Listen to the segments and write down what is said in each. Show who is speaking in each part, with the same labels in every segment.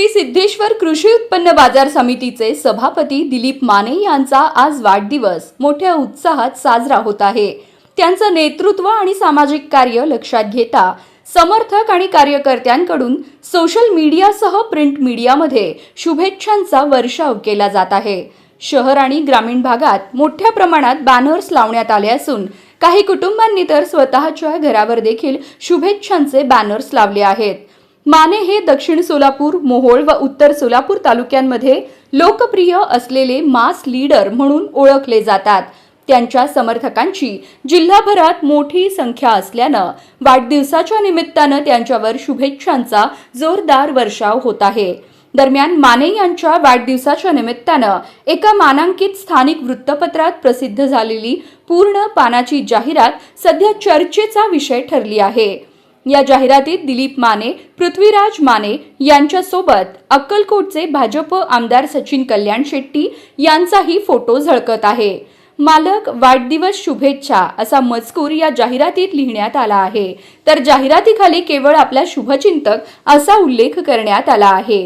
Speaker 1: श्री सिद्धेश्वर कृषी उत्पन्न बाजार समितीचे सभापती दिलीप माने यांचा आज वाढदिवस मोठ्या उत्साहात साजरा होत आहे. त्यांचं नेतृत्व आणि सामाजिक कार्य लक्षात घेता समर्थक आणि कार्यकर्त्यांकडून सोशल मीडियासह प्रिंट मीडियामध्ये शुभेच्छांचा वर्षाव केला जात आहे. शहर आणि ग्रामीण भागात मोठ्या प्रमाणात बॅनर्स लावण्यात आले असून काही कुटुंबांनी तर स्वतःच्या घरावर देखील शुभेच्छांचे बॅनर्स लावले आहेत. माने हे दक्षिण सोलापूर मोहोळ व उत्तर सोलापूर तालुक्यांमध्ये लोकप्रिय असलेले मास लीडर म्हणून ओळखले जातात. त्यांच्या समर्थकांची जिल्हाभरात मोठी संख्या असल्यानं वाढदिवसाच्या निमित्तानं त्यांच्यावर शुभेच्छांचा जोरदार वर्षाव होत आहे. दरम्यान माने यांच्या वाढदिवसाच्या निमित्तानं एका मानांकित स्थानिक वृत्तपत्रात प्रसिद्ध झालेली पूर्ण पानाची जाहिरात सध्या चर्चेचा विषय ठरली आहे. या जाहिरातीत दिलीप माने पृथ्वीराज माने यांच्यासोबत अक्कलकोटचे भाजप आमदार सचिन कल्याण शेट्टी यांचाही फोटो झळकत आहे. मालक वाढदिवस शुभेच्छा असा मजकूर या जाहिरातीत लिहिण्यात आला आहे. तर जाहिरातीखाली केवळ आपला शुभचिंतक असा उल्लेख करण्यात आला आहे.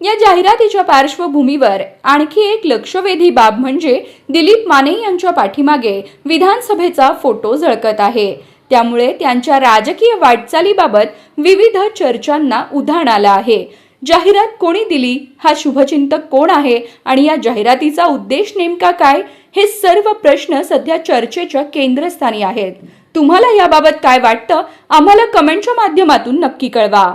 Speaker 1: या जाहिरातीच्या पार्श्वभूमीवर आणखी एक लक्षवेधी बाब म्हणजे दिलीप माने यांच्या पाठीमागे विधानसभेचा फोटो झळकत आहे. त्यामुळे त्यांच्या राजकीय वाटचालीबाबत विविध चर्चांना उधाण आलं आहे. जाहिरात कोणी दिली? हा शुभचिंतक कोण आहे? आणि या जाहिरातीचा उद्देश नेमका काय? हे सर्व प्रश्न सध्या चर्चेच्या केंद्रस्थानी आहेत. तुम्हाला याबाबत काय वाटतं? आम्हाला कमेंटच्या माध्यमातून नक्की कळवा.